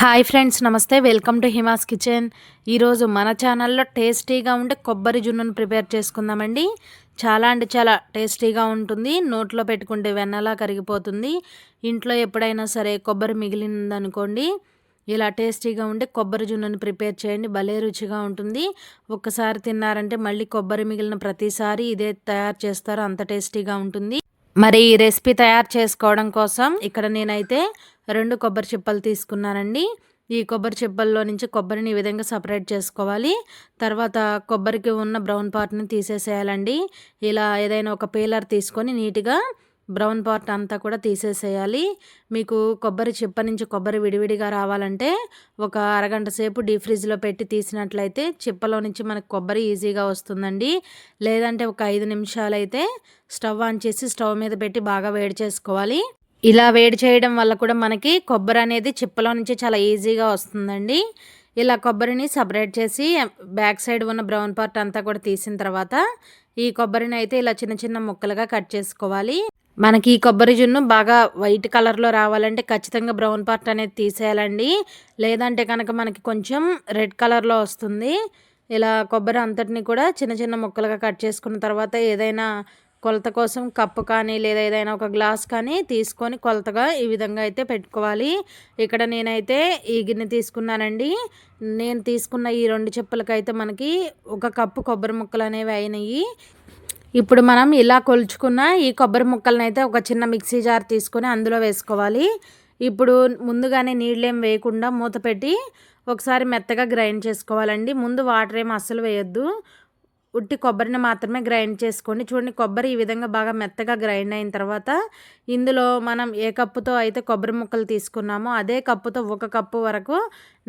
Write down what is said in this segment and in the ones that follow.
Hi friends నమస్తే. Welcome to Hima's kitchen ఈరోజు మన ఛానల్లో టేస్టీగా ఉండే కొబ్బరి జున్నును ప్రిపేర్ చేసుకుందామండి. చాలా అంటే చాలా టేస్టీగా ఉంటుంది. నోట్లో పెట్టుకుంటే వెన్నలా కరిగిపోతుంది. ఇంట్లో ఎప్పుడైనా సరే కొబ్బరి మిగిలిందనుకోండి ఇలా టేస్టీగా ఉండే కొబ్బరి జున్నుని ప్రిపేర్ చేయండి. భలే రుచిగా ఉంటుంది. ఒక్కసారి తిన్నారంటే మళ్ళీ కొబ్బరి మిగిలిన ప్రతిసారి ఇదే తయారు చేస్తారో. అంత టేస్టీగా ఉంటుంది. మరి ఈ రెసిపీ తయారు చేసుకోవడం కోసం ఇక్కడ నేనైతే రెండు కొబ్బరి చిప్పలు తీసుకున్నానండి. ఈ కొబ్బరి చిప్పల్లో నుంచి కొబ్బరిని ఈ విధంగా సపరేట్ చేసుకోవాలి. తర్వాత కొబ్బరికి ఉన్న బ్రౌన్ పార్ట్ని తీసేసేయాలండి. ఇలా ఏదైనా ఒక పీలర్ తీసుకొని నీట్గా బ్రౌన్ పార్ట్ అంతా కూడా తీసేసేయాలి. మీకు కొబ్బరి చిప్ప నుంచి కొబ్బరి విడివిడిగా రావాలంటే ఒక అరగంట సేపు డీ ఫ్రిడ్జ్లో పెట్టి తీసినట్లయితే చిప్పలో నుంచి మనకు కొబ్బరి ఈజీగా వస్తుందండి. లేదంటే ఒక ఐదు నిమిషాలు అయితే స్టవ్ ఆన్ చేసి స్టవ్ మీద పెట్టి బాగా వేడి చేసుకోవాలి. ఇలా వేడి చేయడం వల్ల కూడా మనకి కొబ్బరి అనేది చిప్పలో నుంచి చాలా ఈజీగా వస్తుందండి. ఇలా కొబ్బరిని సపరేట్ చేసి బ్యాక్ సైడ్ ఉన్న బ్రౌన్ పార్ట్ అంతా కూడా తీసిన తర్వాత ఈ కొబ్బరిని అయితే ఇలా చిన్న చిన్న ముక్కలుగా కట్ చేసుకోవాలి. మనకి ఈ కొబ్బరి జున్ను బాగా వైట్ కలర్లో రావాలంటే ఖచ్చితంగా బ్రౌన్ పార్ట్ అనేది తీసేయాలండి. లేదంటే కనుక మనకి కొంచెం రెడ్ కలర్లో వస్తుంది. ఇలా కొబ్బరి అంతటిని కూడా చిన్న చిన్న ముక్కలుగా కట్ చేసుకున్న తర్వాత ఏదైనా కొలత కోసం కప్పు కానీ లేదా ఏదైనా ఒక గ్లాస్ కానీ తీసుకొని కొలతగా ఈ విధంగా అయితే పెట్టుకోవాలి. ఇక్కడ నేనైతే ఈ గిన్నె తీసుకున్నానండి. నేను తీసుకున్న ఈ రెండు చెప్పులకైతే మనకి ఒక కప్పు కొబ్బరి ముక్కలు అనేవి అయినాయి. ఇప్పుడు మనం ఇలా కొలుచుకున్న ఈ కొబ్బరి ముక్కలను అయితే ఒక చిన్న మిక్సీ జార్ తీసుకొని అందులో వేసుకోవాలి. ఇప్పుడు ముందుగానే నీళ్ళేం వేయకుండా మూత పెట్టి ఒకసారి మెత్తగా గ్రైండ్ చేసుకోవాలండి. ముందు వాటర్ ఏం అస్సలు వేయొద్దు. ఉట్టి కొబ్బరిని మాత్రమే గ్రైండ్ చేసుకోండి. చూడండి కొబ్బరి ఈ విధంగా బాగా మెత్తగా గ్రైండ్ అయిన తర్వాత ఇందులో మనం ఏ కప్పుతో అయితే కొబ్బరి ముక్కలు తీసుకున్నామో అదే కప్పుతో ఒక కప్పు వరకు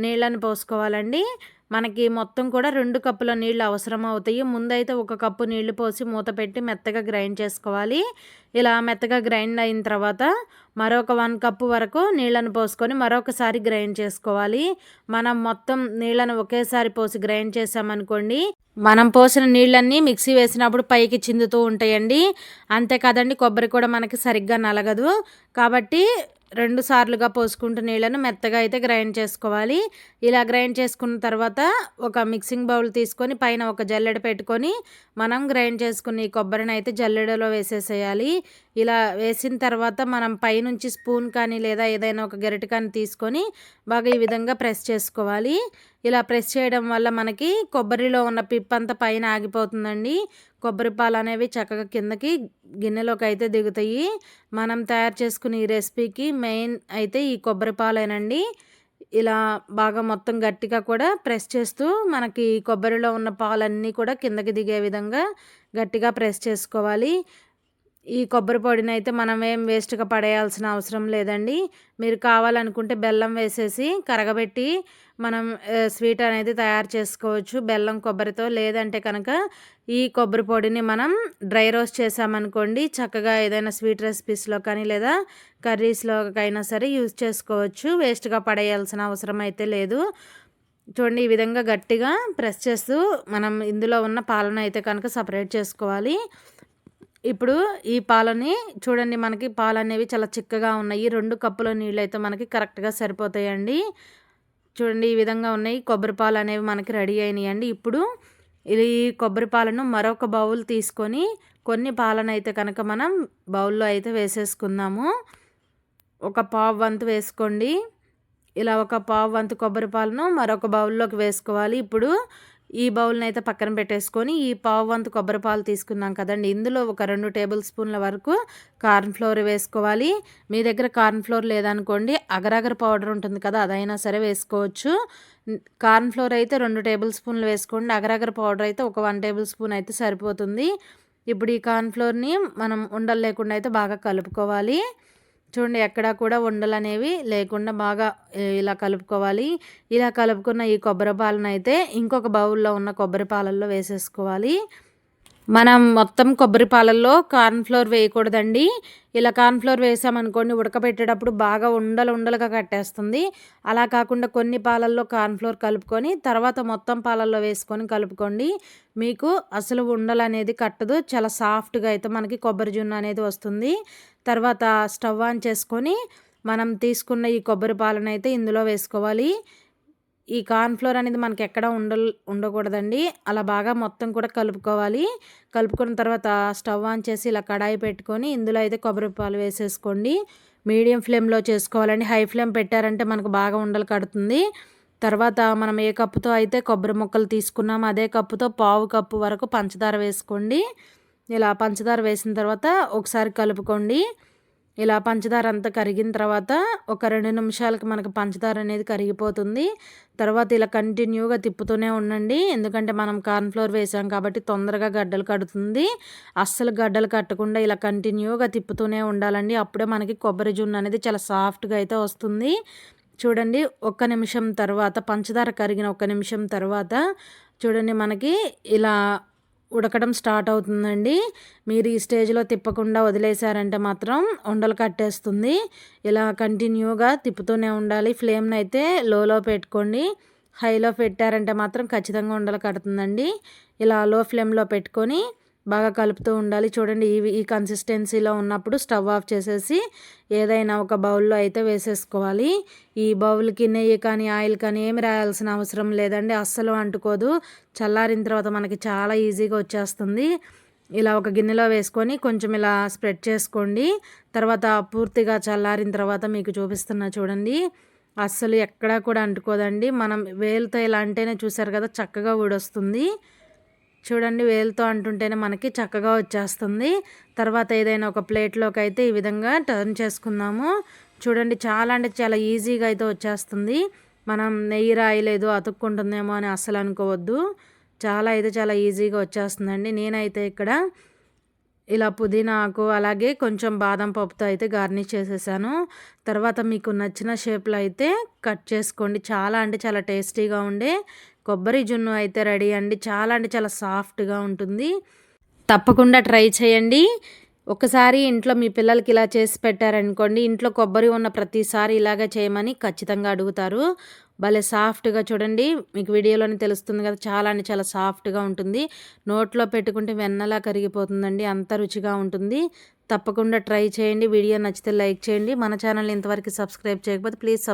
నీళ్ళని పోసుకోవాలండి. మనకి మొత్తం కూడా రెండు కప్పుల నీళ్ళు అవసరం అవుతాయి ముందైతే ఒక కప్పు నీళ్ళు పోసి మూత పెట్టి మెత్తగా గ్రైండ్ చేసుకోవాలి. ఇలా మెత్తగా గ్రైండ్ అయిన తర్వాత మరొక వన్ కప్పు వరకు నీళ్ళను పోసుకొని మరొకసారి గ్రైండ్ చేసుకోవాలి. మనం మొత్తం నీళ్ళను ఒకేసారి పోసి గ్రైండ్ చేసామనుకోండి మనం పోసిన నీళ్ళన్నీ మిక్సీ వేసినప్పుడు పైకి చిందుతూ ఉంటాయండి. అంతే కదండి కొబ్బరి కూడా మనకి సరిగ్గా నలగదు. కాబట్టి రెండు సార్లుగా పోసుకుంటూ నీళ్ళను మెత్తగా అయితే గ్రైండ్ చేసుకోవాలి. ఇలా గ్రైండ్ చేసుకున్న తర్వాత ఒక మిక్సింగ్ బౌల్ తీసుకొని పైన ఒక జల్లెడ పెట్టుకొని మనం గ్రైండ్ చేసుకుని కొబ్బరిని అయితే జల్లెడలో వేసేసేయాలి. ఇలా వేసిన తర్వాత మనం పైనుంచి స్పూన్ కానీ లేదా ఏదైనా ఒక గెరటి కానీ తీసుకొని బాగా ఈ విధంగా ప్రెస్ చేసుకోవాలి. ఇలా ప్రెస్ చేయడం వల్ల మనకి కొబ్బరిలో ఉన్న పిప్ అంతా పైన ఆగిపోతుందండి. కొబ్బరి పాలు అనేవి చక్కగా కిందకి గిన్నెలోకి అయితే దిగుతాయి. మనం తయారు చేసుకునే ఈ రెసిపీకి మెయిన్ అయితే ఈ కొబ్బరి పాలేనండి. ఇలా బాగా మొత్తం గట్టిగా కూడా ప్రెస్ చేస్తూ మనకి కొబ్బరిలో ఉన్న పాలన్నీ కూడా కిందకి దిగే విధంగా గట్టిగా ప్రెస్ చేసుకోవాలి. ఈ కొబ్బరి పొడిని అయితే మనం ఏం వేస్ట్గా పడేయాల్సిన అవసరం లేదండి. మీరు కావాలనుకుంటే బెల్లం వేసేసి కరగబెట్టి మనం స్వీట్ అనేది తయారు చేసుకోవచ్చు. బెల్లం కొబ్బరితో లేదంటే కనుక ఈ కొబ్బరి పొడిని మనం డ్రై రోస్ట్ చేసామనుకోండి చక్కగా ఏదైనా స్వీట్ రెసిపీస్లో కానీ లేదా కర్రీస్లోకైనా సరే యూజ్ చేసుకోవచ్చు. వేస్ట్గా పడేయాల్సిన అవసరం అయితే లేదు. చూడండి ఈ విధంగా గట్టిగా ప్రెస్ చేస్తూ మనం ఇందులో ఉన్న పాలన అయితే కనుక సపరేట్ చేసుకోవాలి. ఇప్పుడు ఈ పాలని చూడండి మనకి పాలు అనేవి చాలా చిక్కగా ఉన్నాయి. రెండు కప్పుల నీళ్ళు అయితే మనకి కరెక్ట్గా సరిపోతాయండి. చూడండి ఈ విధంగా ఉన్నాయి. కొబ్బరి పాలు అనేవి మనకి రెడీ అయినాయండి. ఇప్పుడు ఇది కొబ్బరి పాలను మరొక బౌల్ తీసుకొని కొన్ని పాలను అయితే కనుక మనం బౌల్లో అయితే వేసేసుకుందాము. ఒక పావు వంతు వేసుకోండి. ఇలా ఒక పావు వంతు కొబ్బరి పాలను మరొక బౌల్లోకి వేసుకోవాలి. ఇప్పుడు ఈ బౌల్ని అయితే పక్కన పెట్టేసుకొని ఈ పావు వంతు కొబ్బరి పాలు తీసుకున్నాం కదండి. ఇందులో ఒక రెండు టేబుల్ స్పూన్ల వరకు కార్న్ ఫ్లోర్ వేసుకోవాలి. మీ దగ్గర కార్న్ ఫ్లోర్ లేదనుకోండి అగరగర పౌడర్ ఉంటుంది కదా అదైనా సరే వేసుకోవచ్చు. కార్న్ ఫ్లోర్ అయితే రెండు టేబుల్ స్పూన్లు వేసుకోండి. అగరగర పౌడర్ అయితే ఒక వన్ టేబుల్ స్పూన్ అయితే సరిపోతుంది. ఇప్పుడు ఈ కార్న్ ఫ్లోర్ని మనం ఉండలు లేకుండా అయితే బాగా కలుపుకోవాలి. చూడండి ఎక్కడా కూడా ఉండలు అనేవి లేకుండా బాగా ఇలా కలుపుకోవాలి. ఇలా కలుపుకున్న ఈ కొబ్బరి పాలను అయితే ఇంకొక బౌల్లో ఉన్న కొబ్బరి పాలల్లో వేసేసుకోవాలి. మనం మొత్తం కొబ్బరి పాలల్లో కార్న్ఫ్లోర్ వేయకూడదండి. ఇలా కార్న్ఫ్లోర్ వేసామనుకోండి ఉడకబెట్టేటప్పుడు బాగా ఉండలు ఉండలుగా కట్టేస్తుంది. అలా కాకుండా కొన్ని పాలల్లో కార్న్ఫ్లోర్ కలుపుకొని తర్వాత మొత్తం పాలల్లో వేసుకొని కలుపుకోండి. మీకు అసలు ఉండలు అనేది కట్టదు. చాలా సాఫ్ట్గా అయితే మనకి కొబ్బరి జున్ను అనేది వస్తుంది. తర్వాత స్టవ్ ఆన్ చేసుకొని మనం తీసుకున్న ఈ కొబ్బరి పాలను అయితే ఇందులో వేసుకోవాలి. ఈ కార్న్ఫ్లోర్ అనేది మనకి ఎక్కడ ఉండ ఉండకూడదండి. అలా బాగా మొత్తం కూడా కలుపుకోవాలి. కలుపుకున్న తర్వాత స్టవ్ ఆన్ చేసి ఇలా కడాయి పెట్టుకొని ఇందులో అయితే కొబ్బరి పాలు వేసేసుకోండి. మీడియం ఫ్లేమ్లో చేసుకోవాలండి. హై ఫ్లేమ్ పెట్టారంటే మనకు బాగా ఉండలు కడుతుంది. తర్వాత మనం ఏ కప్పుతో అయితే కొబ్బరి ముక్కలు తీసుకున్నామో అదే కప్పుతో పావు కప్పు వరకు పంచదార వేసుకోండి. ఇలా పంచదార వేసిన తర్వాత ఒకసారి కలుపుకోండి. ఇలా పంచదార అంతా కరిగిన తర్వాత ఒక రెండు నిమిషాలకి మనకు పంచదార అనేది కరిగిపోతుంది. తర్వాత ఇలా కంటిన్యూగా తిప్పుతూనే ఉండండి. ఎందుకంటే మనం కార్న్ఫ్లోర్ వేసాం కాబట్టి తొందరగా గడ్డలు కడుతుంది. అస్సలు గడ్డలు కట్టకుండా ఇలా కంటిన్యూగా తిప్పుతూనే ఉండాలండి. అప్పుడే మనకి కొబ్బరి జున్ను అనేది చాలా సాఫ్ట్గా అయితే వస్తుంది. చూడండి ఒక్క నిమిషం తర్వాత పంచదార కరిగిన ఒక్క నిమిషం తర్వాత చూడండి మనకి ఇలా ఉడకడం స్టార్ట్ అవుతుందండి. మీరు ఈ స్టేజ్లో తిప్పకుండా వదిలేశారంటే మాత్రం ఉండలు కట్టేస్తుంది. ఇలా కంటిన్యూగా తిప్పుతూనే ఉండాలి. ఫ్లేమ్ని అయితే లోలో పెట్టుకోండి. హైలో పెట్టారంటే మాత్రం ఖచ్చితంగా ఉండలు కడుతుందండి. ఇలా లో ఫ్లేమ్లో పెట్టుకొని బాగా కలుపుతూ ఉండాలి. చూడండి ఇవి ఈ కన్సిస్టెన్సీలో ఉన్నప్పుడు స్టవ్ ఆఫ్ చేసేసి ఏదైనా ఒక బౌల్లో అయితే వేసేసుకోవాలి. ఈ బౌల్కి నెయ్యి కానీ ఆయిల్ కానీ ఏమి రాయాల్సిన అవసరం లేదండి. అస్సలు అంటుకోదు. చల్లారిన తర్వాత మనకి చాలా ఈజీగా వచ్చేస్తుంది. ఇలా ఒక గిన్నెలో వేసుకొని కొంచెం ఇలా స్ప్రెడ్ చేసుకోండి. తర్వాత పూర్తిగా చల్లారిన తర్వాత మీకు చూపిస్తున్నా చూడండి. అస్సలు ఎక్కడా కూడా అంటుకోదండి. మనం వేలుతో ఇలా అంటేనే చూసారు కదా చక్కగా ఊడొస్తుంది. చూడండి వేలుతో అంటుంటేనే మనకి చక్కగా వచ్చేస్తుంది. తర్వాత ఏదైనా ఒక ప్లేట్లోకి అయితే ఈ విధంగా టర్న్ చేసుకుందాము. చూడండి చాలా అంటే చాలా ఈజీగా అయితే వచ్చేస్తుంది. మనం నెయ్యి రాయలేదు అతుక్కుంటుందేమో అని అస్సలు అనుకోవద్దు. చాలా అయితే చాలా ఈజీగా వచ్చేస్తుందండి. నేనైతే ఇక్కడ ఇలా పుదీనా ఆకు అలాగే కొంచెం బాదం పప్పుతో అయితే గార్నిష్ చేసేసాను. తర్వాత మీకు నచ్చిన షేప్లో అయితే కట్ చేసుకోండి. చాలా అంటే చాలా టేస్టీగా ఉండే కొబ్బరి జున్ను అయితే రెడీ అండి. చాలా అంటే చాలా సాఫ్ట్గా ఉంటుంది. తప్పకుండా ట్రై చేయండి. ఒకసారి ఇంట్లో మీ పిల్లలకి ఇలా చేసి పెట్టారనుకోండి ఇంట్లో కొబ్బరి ఉన్న ప్రతిసారి ఇలాగే చేయమని ఖచ్చితంగా అడుగుతారు. భలే సాఫ్ట్గా చూడండి. మీకు వీడియోలోనే తెలుస్తుంది కదా చాలా అంటే చాలా సాఫ్ట్గా ఉంటుంది. నోట్లో పెట్టుకుంటే వెన్నలా కరిగిపోతుందండి అంత రుచిగా ఉంటుంది. తప్పకుండా ట్రై చేయండి. వీడియో నచ్చితే లైక్ చేయండి. మన ఛానల్ ఇంతవరకు సబ్స్క్రైబ్ చేయకపోతే ప్లీజ్ సబ్